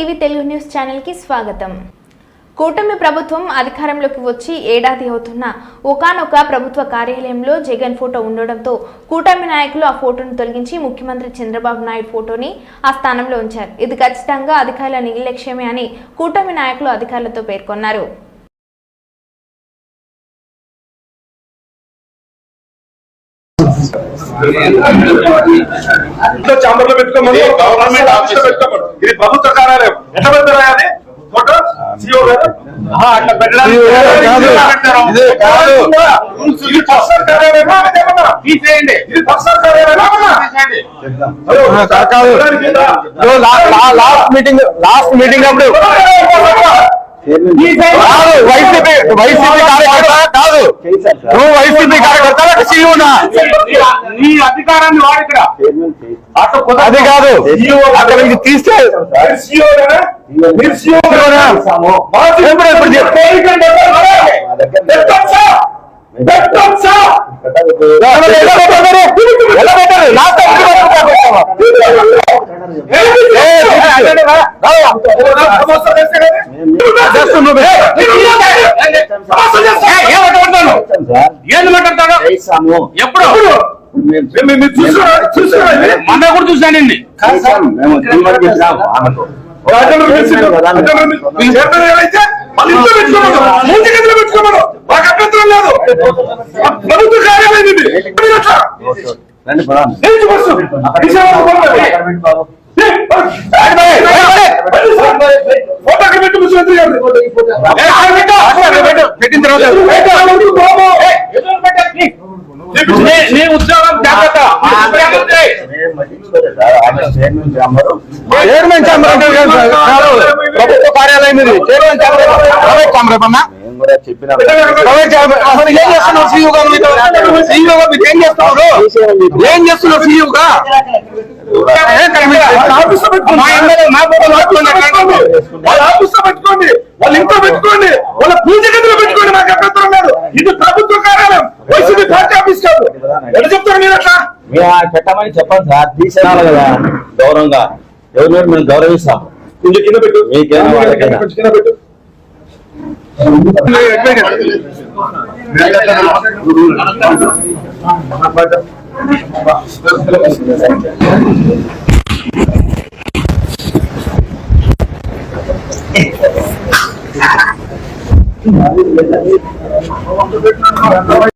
TV Telugu news ఛానల్కి స్వాగతం. కూటమి ప్రభుత్వం అధికారంలోకి వచ్చి ఏడాది అవుతున్న ఒకానొక ప్రభుత్వ కార్యాలయంలో జగన్ ఫోటో ఉండడంతో కూటమి నాయకులు ఆ ఫోటోను తొలగించి ముఖ్యమంత్రి చంద్రబాబు నాయుడు ఫోటోని ఆ స్థానంలో ఉంచారు. ఇది ఖచ్చితంగా అధికారుల నిర్లక్ష్యమే అని కూటమి నాయకులు అధికారులతో పేర్కొన్నారు. ఇంట్లో చాంబర్లో పెట్టుకోమని ఇది గవర్నమెంట్ ఆఫీస్. పెట్టుకోమని ఇది ప్రభుత్వ కార్యాలయం ఎట్లా పెడతారా అది ఫోటో సీఓ గారు ఆహా, అట్లా పెట్టడానికి CEO గారు కాదు. ఇది కాదు. ఇది పర్సనల్ కార్యాలయమా అదేమన్నా? తీసేయండి ఇది పర్సనల్ కార్యాలయమా అమ్మా? తీసేయండి. హలో, ఆ, కాదు, కాదు. పెట్టడానికి ఉందా? ఇదిగో లా- లా- లాస్ట్ మీటింగ్ లాస్ట్ మీటింగ్ అప్పుడు వైసీపీ వైసీపీ నువ్వు వైసీపీ కార్యకర్త సీఈనా నీ అధికారాన్ని వాడు ఇక్కడ అట్లా కుదరదు. అది కాదు అక్కడ నుంచి తీస్తే మీరు CEO గారా? మీరు అభ్యంతరం లేదు. ప్రభుత్వ కార్యాలయం ఇది. మీరు అట్లా. ఏంటి బస్సు? విజయవాడ పోవాలి. ఏ, ఫోటో అక్కడ పెట్టు ముఖ్యమంత్రి గారిది. ఏ, ఆడ పెట్టు. అక్కడ పెట్టు. పెట్టిన తర్వాత పెట్టు, అక్కడ ఉంది, బాబు. నీ- ఉద్యోగం జాగ్రత్త. చైర్మన్ ఛాంబర్ అంటే. ప్రభుత్వ కార్యాలయం ఇది. Chairman chamber private chamber. ఏమన్నా అసలు ఏం చేస్తున్నావు ఏం చేస్తున్నారు ఏం పెట్టుకోండి. వాళ్ళ ఇంట్లో పెట్టుకోండి. వాళ్ళ పూజ గదిలో పెట్టుకోండి. మాకు అభ్యంతరం లేదు. ఇది ప్రభుత్వ కార్యాలయం వైసీపీ పార్టీ ఆఫీస్ కాదు ఎలా చెప్తారు మీరు అట్లా మేము ఆ పెట్టమని చెప్పాలి సార్. తీసేయాలి కదా. గౌరవంగా. ఎవరిని మేము గౌరవిస్తాం కొంచెం కింద పెట్టు. మీకేమో వాళ్ళకేనా? కింద పెట్టు